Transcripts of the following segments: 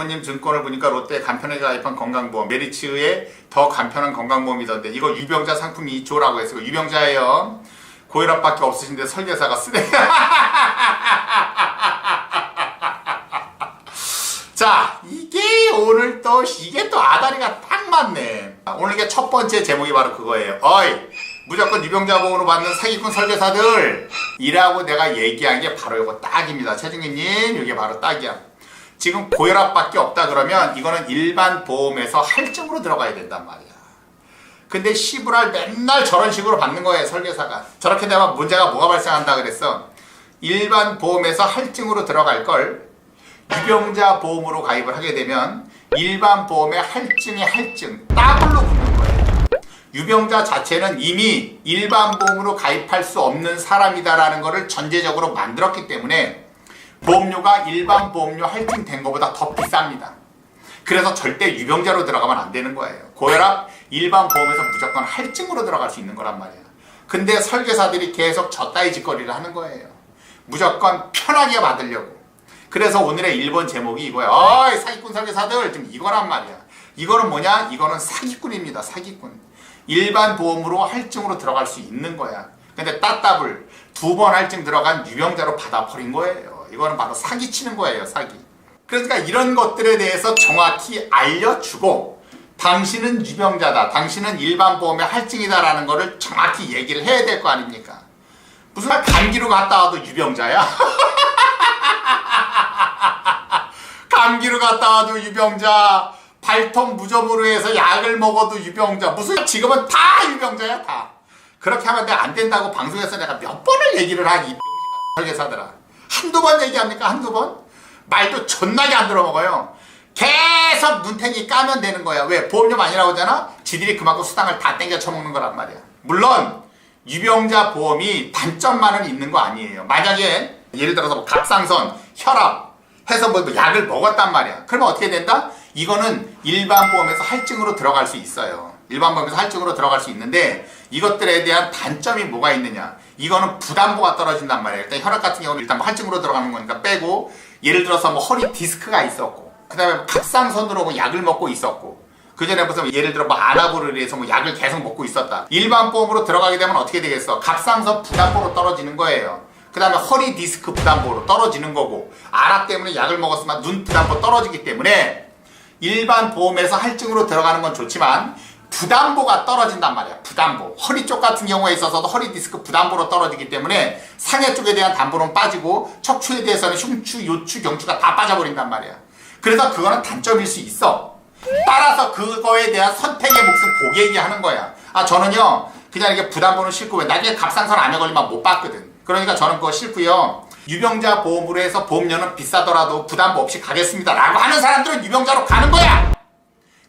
이모님 증권을 보니까 롯데 간편하게 가입한 건강보험 메리츠의 더 간편한 건강보험이던데 이거 유병자 상품이 2조라고 했어요. 유병자예요. 고혈압밖에 없으신데 설계사가 쓰네. 자, 이게 오늘 또 이게 또 아다리가 딱 맞네. 오늘 이게 첫 번째 제목이 바로 그거예요. 어이, 무조건 유병자 보험으로 받는 사기꾼 설계사들 이라고 내가 얘기한 게 바로 이거 딱입니다. 최중희님, 이게 바로 딱이야. 지금 고혈압밖에 없다 그러면 이거는 일반 보험에서 할증으로 들어가야 된단 말이야. 근데 시부랄 맨날 저런 식으로 받는 거예요, 설계사가. 저렇게 되면 문제가 뭐가 발생한다 그랬어. 일반 보험에서 할증으로 들어갈 걸 유병자 보험으로 가입을 하게 되면 일반 보험의 할증의 할증 더블로 붙는 거예요. 유병자 자체는 이미 일반 보험으로 가입할 수 없는 사람이다라는 것을 전제적으로 만들었기 때문에 보험료가 일반 보험료 할증된 것보다 더 비쌉니다. 그래서 절대 유병자로 들어가면 안 되는 거예요. 고혈압 일반 보험에서 무조건 할증으로 들어갈 수 있는 거란 말이야. 근데 설계사들이 계속 저 따위 짓거리를 하는 거예요. 무조건 편하게 받으려고. 그래서 오늘의 1번 제목이 이거야. 어이, 사기꾼 설계사들, 지금 이거란 말이야. 이거는 뭐냐? 이거는 사기꾼입니다. 사기꾼. 일반 보험으로 할증으로 들어갈 수 있는 거야. 근데 따따블 두 번 할증 들어간 유병자로 받아버린 거예요. 이거는 바로 사기치는 거예요. 사기. 그러니까 이런 것들에 대해서 정확히 알려주고 당신은 유병자다. 당신은 일반 보험의 할증이다라는 거를 정확히 얘기를 해야 될 거 아닙니까? 무슨 감기로 갔다 와도 유병자야? 감기로 갔다 와도 유병자, 발톱 무좀으로 해서 약을 먹어도 유병자. 무슨 지금은 다 유병자야 다. 그렇게 하면 내가 안 된다고 방송에서 내가 몇 번을 얘기를 하기 설계사들아. 한두 번 얘기합니까? 한두 번? 말도 존나게 안 들어먹어요. 계속 눈탱이 까면 되는 거야. 왜? 보험료 많이 나오잖아? 지들이 그만큼 수당을 다 땡겨 쳐먹는 거란 말이야. 물론 유병자 보험이 단점만은 있는 거 아니에요. 만약에 예를 들어서 뭐 갑상선, 혈압 해서 뭐 약을 먹었단 말이야. 그러면 어떻게 된다? 이거는 일반 보험에서 할증으로 들어갈 수 있어요. 일반 보험에서 할증으로 들어갈 수 있는데 이것들에 대한 단점이 뭐가 있느냐? 이거는 부담보가 떨어진단 말이에요. 일단 혈압 같은 경우는 일단 뭐 할증으로 들어가는 거니까 빼고 예를 들어서 뭐 허리 디스크가 있었고 그다음에 갑상선으로 뭐 약을 먹고 있었고 그 전에 무슨 예를 들어 뭐 아나보를 위해서 뭐 약을 계속 먹고 있었다. 일반 보험으로 들어가게 되면 어떻게 되겠어? 갑상선 부담보로 떨어지는 거예요. 그 다음에 허리 디스크 부담보로 떨어지는 거고 아라 때문에 약을 먹었으면 눈 부담보 떨어지기 때문에 일반 보험에서 할증으로 들어가는 건 좋지만 부담보가 떨어진단 말이야. 부담보. 허리 쪽 같은 경우에 있어서도 허리 디스크 부담보로 떨어지기 때문에 상해 쪽에 대한 담보는 빠지고 척추에 대해서는 흉추, 요추, 경추가 다 빠져버린단 말이야. 그래서 그거는 단점일 수 있어. 따라서 그거에 대한 선택의 몫은 고객이 하는 거야. 아, 저는요, 그냥 이렇게 부담보는 싫고, 왜 나중에 갑상선 암에 걸리면 못 받거든. 그러니까 저는 그거 싫고요. 유병자 보험으로 해서 보험료는 비싸더라도 부담보 없이 가겠습니다. 라고 하는 사람들은 유병자로 가는 거야!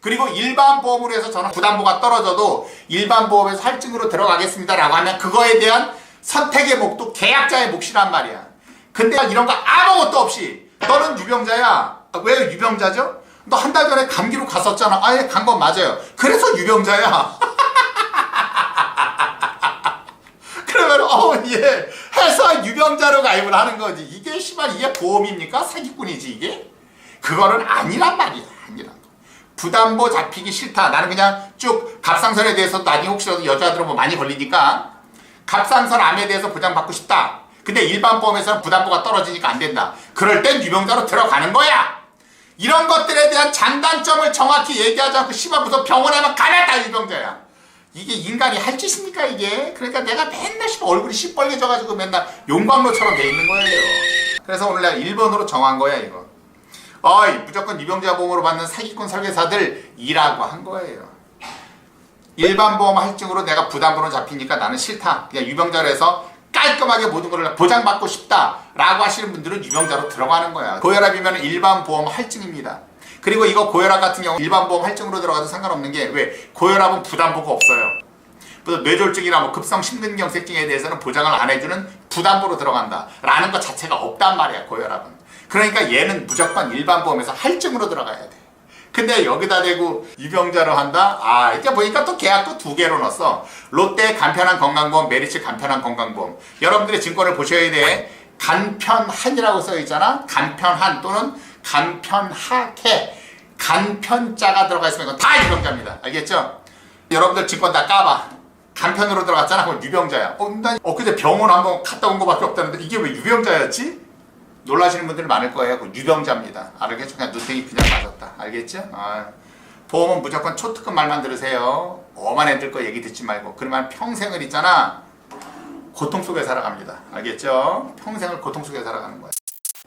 그리고 일반 보험으로 해서 저는 부담보가 떨어져도 일반 보험에서 할증으로 들어가겠습니다. 라고 하면 그거에 대한 선택의 몫도 계약자의 몫이란 말이야. 근데 이런 거 아무것도 없이 너는 유병자야. 왜 유병자죠? 너 한 달 전에 감기로 갔었잖아. 아예 간 건 맞아요. 그래서 유병자야. 그러면 어예 해서 유병자로 가입을 하는 거지. 이게 씨발 이게 보험입니까? 사기꾼이지 이게? 그거는 아니란 말이야. 아니란. 부담보 잡히기 싫다. 나는 그냥 쭉 갑상선에 대해서 나중에 혹시라도 여자들은 뭐 많이 걸리니까 갑상선 암에 대해서 보장받고 싶다. 근데 일반 보험에서는 부담보가 떨어지니까 안 된다. 그럴 땐 유병자로 들어가는 거야. 이런 것들에 대한 장단점을 정확히 얘기하지 않고 무슨 병원에만 가면 다 유병자야. 이게 인간이 할 짓입니까 이게? 그러니까 내가 맨날 얼굴이 시뻘개져가지고 맨날 용광로처럼 돼 있는 거예요. 그래서 오늘 내가 1번으로 정한 거야 이거. 어이 무조건 유병자 보험으로 받는 사기꾼 설계사들이라고 한 거예요. 일반 보험 할증으로 내가 부담으로 잡히니까 나는 싫다. 그냥 유병자로 해서 깔끔하게 모든 걸 보장받고 싶다라고 하시는 분들은 유병자로 들어가는 거야. 고혈압이면 일반 보험 할증입니다. 그리고 이거 고혈압 같은 경우 일반 보험 할증으로 들어가도 상관없는 게 왜 고혈압은 부담보가 없어요. 그래서 뇌졸중이나 뭐 급성 심근경색증에 대해서는 보장을 안 해주는 부담보로 들어간다라는 것 자체가 없단 말이야 고혈압은. 그러니까 얘는 무조건 일반 보험에서 할증으로 들어가야 돼. 근데 여기다 대고 유병자로 한다? 아, 이렇게 보니까 또 계약도 두 개로 넣었어. 롯데 간편한 건강보험, 메리츠 간편한 건강보험. 여러분들의 증권을 보셔야 돼. 간편한이라고 써 있잖아. 간편한 또는 간편하게 간편자가 들어가 있으면 이건 다 유병자입니다. 알겠죠? 여러분들 증권 다 까봐. 간편으로 들어갔잖아. 그럼 유병자야. 어, 난 엊그제 병원 한번 갔다 온 거밖에 없다는데 이게 왜 유병자였지? 놀라시는 분들 많을 거예요. 그 유병자입니다. 알겠죠? 그냥 눈탱이 그냥 맞았다. 알겠죠? 아, 보험은 무조건 초특급 말만 들으세요. 엄한 애들 거 얘기 듣지 말고. 그러면 평생을 있잖아. 고통 속에 살아갑니다. 알겠죠? 평생을 고통 속에 살아가는 거예요.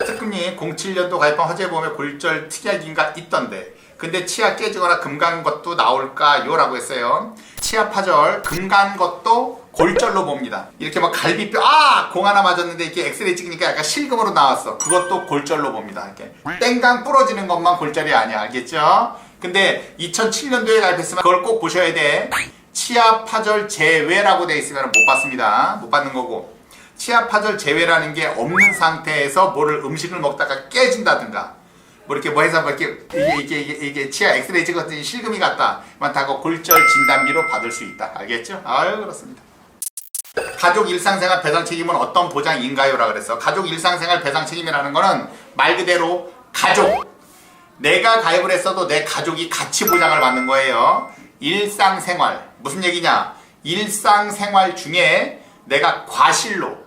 특금리 07년도 가입한 화재보험에 골절 특약인가 있던데 근데 치아 깨지거나 금간 것도 나올까요? 라고 했어요 치아 파절 금간 것도 골절로 봅니다. 이렇게 막 갈비뼈 아! 공 하나 맞았는데 이렇게 엑스레이 찍으니까 약간 실금으로 나왔어. 그것도 골절로 봅니다. 이렇게. 땡강 부러지는 것만 골절이 아니야. 알겠죠? 근데 2007년도에 가입했으면 그걸 꼭 보셔야 돼. 치아 파절 제외라고 돼 있으면 못 받습니다. 못 받는 거고. 치아 파절 제외라는 게 없는 상태에서 뭐를 음식을 먹다가 깨진다든가 뭐 이렇게 뭐 해서 뭐 이렇게 이게 이게 이게, 이게 치아 엑스레이 찍었더니 실금이 갔다 많다고 골절 진단비로 받을 수 있다 알겠죠? 아유 그렇습니다. 가족 일상생활 배상 책임은 어떤 보장인가요라 그랬어. 가족 일상생활 배상 책임이라는 거는 말 그대로 가족 내가 가입을 했어도 내 가족이 같이 보장을 받는 거예요. 일상생활 무슨 얘기냐? 일상생활 중에 내가 과실로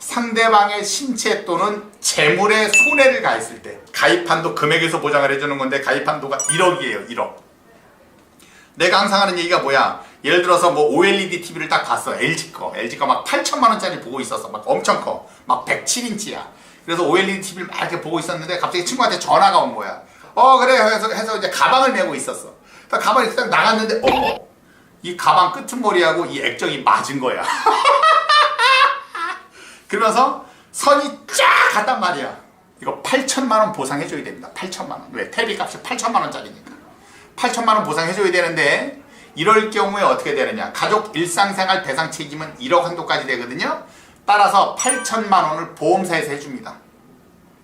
상대방의 신체 또는 재물에 손해를 가했을 때 가입한도 금액에서 보장을 해주는 건데 가입한도가 1억이에요 1억. 내가 항상 하는 얘기가 뭐야? 예를 들어서 뭐 OLED TV를 딱 봤어 LG 거. LG 거 막 8천만 원짜리 보고 있었어. 막 엄청 커막 107인치야. 그래서 OLED TV를 막 이렇게 보고 있었는데 갑자기 친구한테 전화가 온 거야. 어 그래. 해서, 해서 이제 가방을 메고 있었어. 딱 가방이 딱 나갔는데 어머 이 가방 끄트머리하고 이 액정이 맞은 거야 그러면서 선이 쫙 갔단 말이야. 이거 8천만 원 보상해줘야 됩니다. 8천만 원. 왜? 테레비 값이 8천만 원짜리니까. 8천만 원 보상해줘야 되는데 이럴 경우에 어떻게 되느냐? 가족 일상생활 배상 책임은 1억 한도까지 되거든요. 따라서 8천만 원을 보험사에서 해줍니다.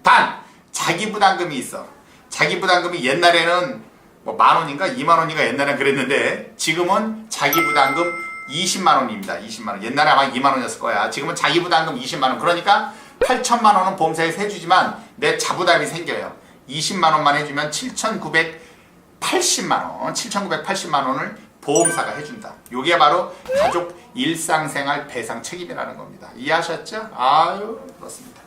단 자기 부담금이 있어. 자기 부담금이 옛날에는 뭐 만 원인가 2만 원인가 옛날엔 그랬는데 지금은 자기 부담금 20만 원입니다. 20만 원. 옛날에 아마 2만 원이었을 거야. 지금은 자기 부담금 20만 원. 그러니까 8천만 원은 보험사에서 해주지만 내 자부담이 생겨요. 20만 원만 해주면 7,980만 원, 7,980만 원을 보험사가 해준다. 이게 바로 가족 일상생활 배상 책임이라는 겁니다. 이해하셨죠? 아유 그렇습니다.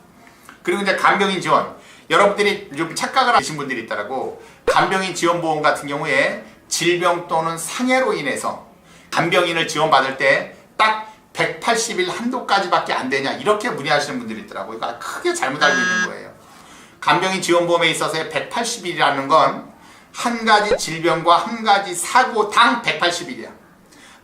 그리고 이제 간병인 지원. 여러분들이 좀 착각을 하신 분들이 있더라고. 간병인 지원 보험 같은 경우에 질병 또는 상해로 인해서 간병인을 지원받을 때 딱 180일 한도까지밖에 안 되냐 이렇게 문의하시는 분들이 있더라고요. 이거 크게 잘못 알고 있는 거예요. 간병인 지원보험에 있어서의 180일이라는 건 한 가지 질병과 한 가지 사고당 180일이야.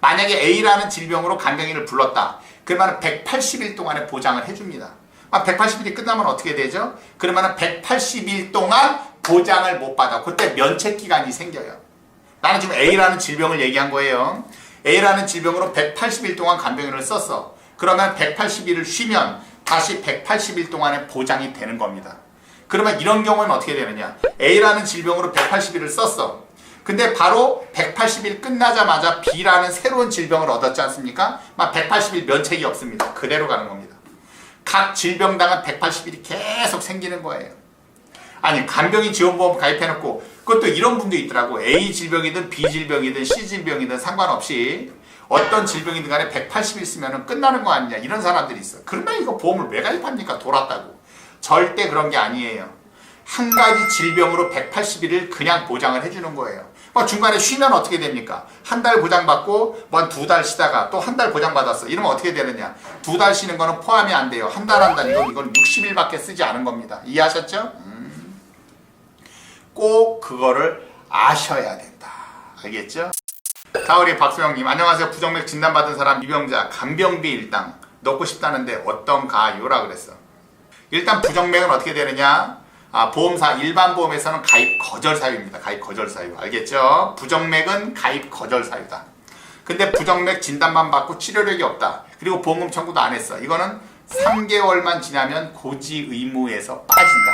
만약에 A라는 질병으로 간병인을 불렀다. 그러면 180일 동안에 보장을 해줍니다. 180일이 끝나면 어떻게 되죠? 그러면 180일 동안 보장을 못 받아. 그때 면책 기간이 생겨요. 나는 지금 A라는 질병을 얘기한 거예요. A라는 질병으로 180일 동안 간병인을 썼어. 그러면 180일을 쉬면 다시 180일 동안에 보장이 되는 겁니다. 그러면 이런 경우는 어떻게 되느냐? A라는 질병으로 180일을 썼어. 근데 바로 180일 끝나자마자 B라는 새로운 질병을 얻었지 않습니까? 막 180일 면책이 없습니다. 그대로 가는 겁니다. 각 질병당은 180일이 계속 생기는 거예요. 아니 간병인 지원보험 가입해놓고 그것도 이런 분도 있더라고. A 질병이든 B 질병이든 C 질병이든 상관없이 어떤 질병이든 간에 180일 쓰면 끝나는 거 아니냐. 이런 사람들이 있어. 그러면 이거 보험을 왜 가입합니까? 돌았다고. 절대 그런 게 아니에요. 한 가지 질병으로 180일을 그냥 보장을 해주는 거예요. 뭐 중간에 쉬면 어떻게 됩니까? 한 달 보장받고 뭐 두 달 쉬다가 또 한 달 보장받았어. 이러면 어떻게 되느냐? 두 달 쉬는 거는 포함이 안 돼요. 한 달 한 달. 이건 이건 60일밖에 쓰지 않은 겁니다. 이해하셨죠? 꼭 그거를 아셔야 된다. 알겠죠? 자, 우리 박수영님, 안녕하세요. 부정맥 진단받은 사람 유병자, 간병비 일당 넣고 싶다는데 어떤가요라 그랬어. 일단 부정맥은 어떻게 되느냐? 아, 보험사 일반 보험에서는 가입 거절 사유입니다. 가입 거절 사유. 알겠죠? 부정맥은 가입 거절 사유다. 근데 부정맥 진단만 받고 치료력이 없다. 그리고 보험금 청구도 안 했어. 이거는 3개월만 지나면 고지 의무에서 빠진다.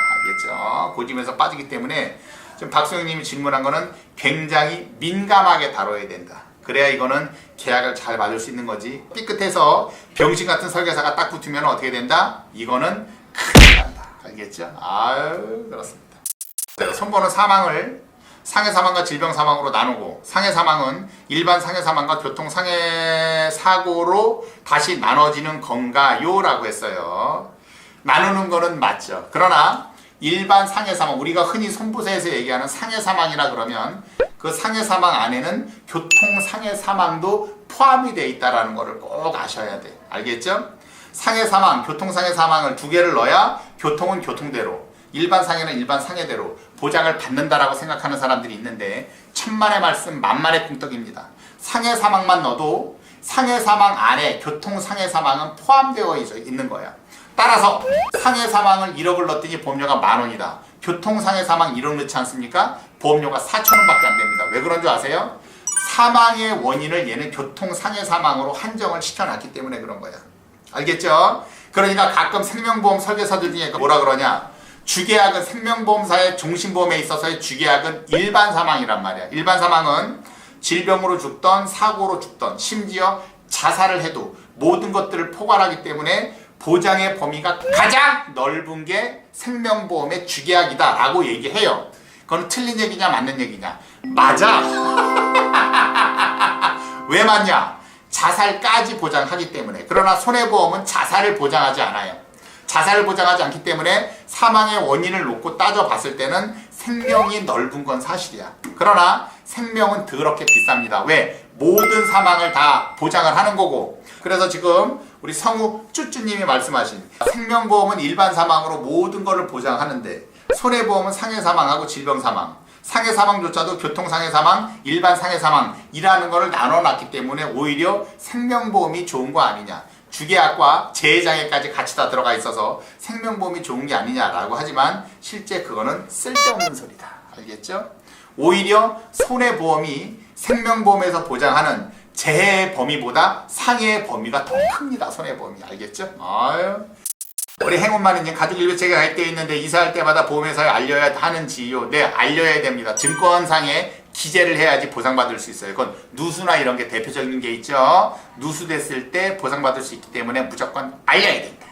고지 의무에서 빠지기 때문에 지금 박수영님이 질문한 거는 굉장히 민감하게 다뤄야 된다. 그래야 이거는 계약을 잘 맞을 수 있는 거지. 삐끗해서 병신 같은 설계사가 딱 붙으면 어떻게 된다? 이거는 큰일 난다. 알겠죠? 아유, 그렇습니다. 손보는 사망을 상해 사망과 질병 사망으로 나누고 상해 사망은 일반 상해 사망과 교통 상해 사고로 다시 나눠지는 건가요 라고 했어요. 나누는 거는 맞죠. 그러나 일반 상해 사망 우리가 흔히 손부세에서 얘기하는 상해 사망이라 그러면 그 상해 사망 안에는 교통 상해 사망도 포함이 돼 있다라는 거를 꼭 아셔야 돼. 알겠죠? 상해 사망, 교통 상해 사망을 두 개를 넣어야 교통은 교통대로, 일반 상해는 일반 상해대로 보장을 받는다라고 생각하는 사람들이 있는데 천만의 말씀 만만의 punk떡입니다. 상해 사망만 넣어도 상해 사망 안에 교통 상해 사망은 포함되어 있- 있는 거야. 따라서 상해 사망을 1억을 넣었더니 보험료가 만 원이다. 교통 상해 사망 1억 넣지 않습니까? 보험료가 4천 원밖에 안 됩니다. 왜 그런 줄 아세요? 사망의 원인을 얘는 교통 상해 사망으로 한정을 시켜놨기 때문에 그런 거야. 알겠죠? 그러니까 가끔 생명보험 설계사들 중에 뭐라 그러냐? 주계약은 생명보험사의 종신보험에 있어서의 주계약은 일반 사망이란 말이야. 일반 사망은 질병으로 죽던 사고로 죽던 심지어 자살을 해도 모든 것들을 포괄하기 때문에 보장의 범위가 가장 넓은 게 생명보험의 주계약이다 라고 얘기해요. 그건 틀린 얘기냐 맞는 얘기냐? 맞아. 왜 맞냐? 자살까지 보장하기 때문에. 그러나 손해보험은 자살을 보장하지 않아요. 자살을 보장하지 않기 때문에 사망의 원인을 놓고 따져봤을 때는 생명이 넓은 건 사실이야. 그러나 생명은 더럽게 비쌉니다. 왜? 모든 사망을 다 보장을 하는 거고. 그래서 지금 우리 성우 쭈쭈님이 말씀하신 생명보험은 일반 사망으로 모든 것을 보장하는데 손해보험은 상해 사망하고 질병 사망. 상해 사망조차도 교통 상해 사망, 일반 상해 사망이라는 것을 나눠놨기 때문에 오히려 생명보험이 좋은 거 아니냐. 주계약과 재해장애까지 같이 다 들어가 있어서 생명보험이 좋은 게 아니냐라고 하지만 실제 그거는 쓸데없는 소리다. 알겠죠? 오히려 손해보험이 생명보험에서 보장하는 재해 범위보다 상해의 범위가 더 큽니다. 손해보험이. 알겠죠? 아유. 우리 행운마님님 가족 일배체가 가입되어 있는데 이사할 때마다 보험회사에 알려야 하는지요? 네, 알려야 됩니다. 증권상에 기재를 해야지 보상받을 수 있어요. 그건 누수나 이런 게 대표적인 게 있죠. 누수됐을 때 보상받을 수 있기 때문에 무조건 알려야 된다.